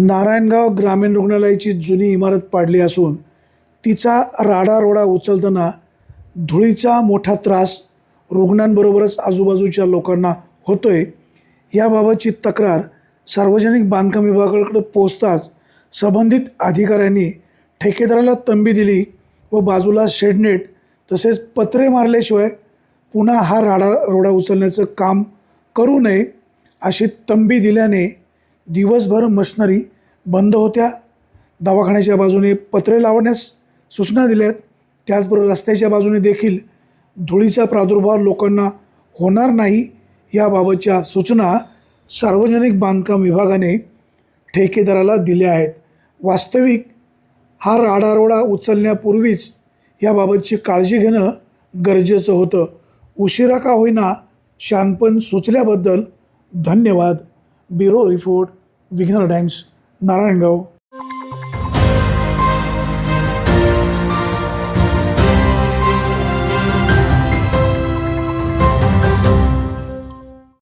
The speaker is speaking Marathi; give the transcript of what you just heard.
नारायणगाव ग्रामीण रुग्णालयाची जुनी इमारत पाडली असून तिचा राडारोडा उचलताना धुळीचा मोठा त्रास रुग्णांबरोबरच आजूबाजूच्या लोकांना होतोय. याबाबतची तक्रार सार्वजनिक बांधकाम विभागाकडे पोचताच संबंधित अधिकाऱ्यांनी ठेकेदाराला तंबी दिली व बाजूला शेडनेट तसेच पत्रे मारल्याशिवाय पुन्हा हा राडा रोडा उचलण्याचं काम करू नये अशी तंबी दिल्याने दिवसभर मशिनरी बंद होत्या. दवाखान्याच्या बाजूने पत्रे लावण्यास सूचना दिल्या आहेत त्याचबरोबर रस्त्याच्या बाजूने देखील धुळीचा प्रादुर्भाव लोकांना होणार नाही याबाबतच्या सूचना सार्वजनिक बांधकाम विभागाने ठेकेदाराला दिल्या आहेत. वास्तविक हा राडारोडा उचलण्यापूर्वीच याबाबतची काळजी घेणं गरजेचं होतं. उशिरा का होईना शानपण सुचल्याबद्दल धन्यवाद. Bureau report Vighnar times. Narayangaon.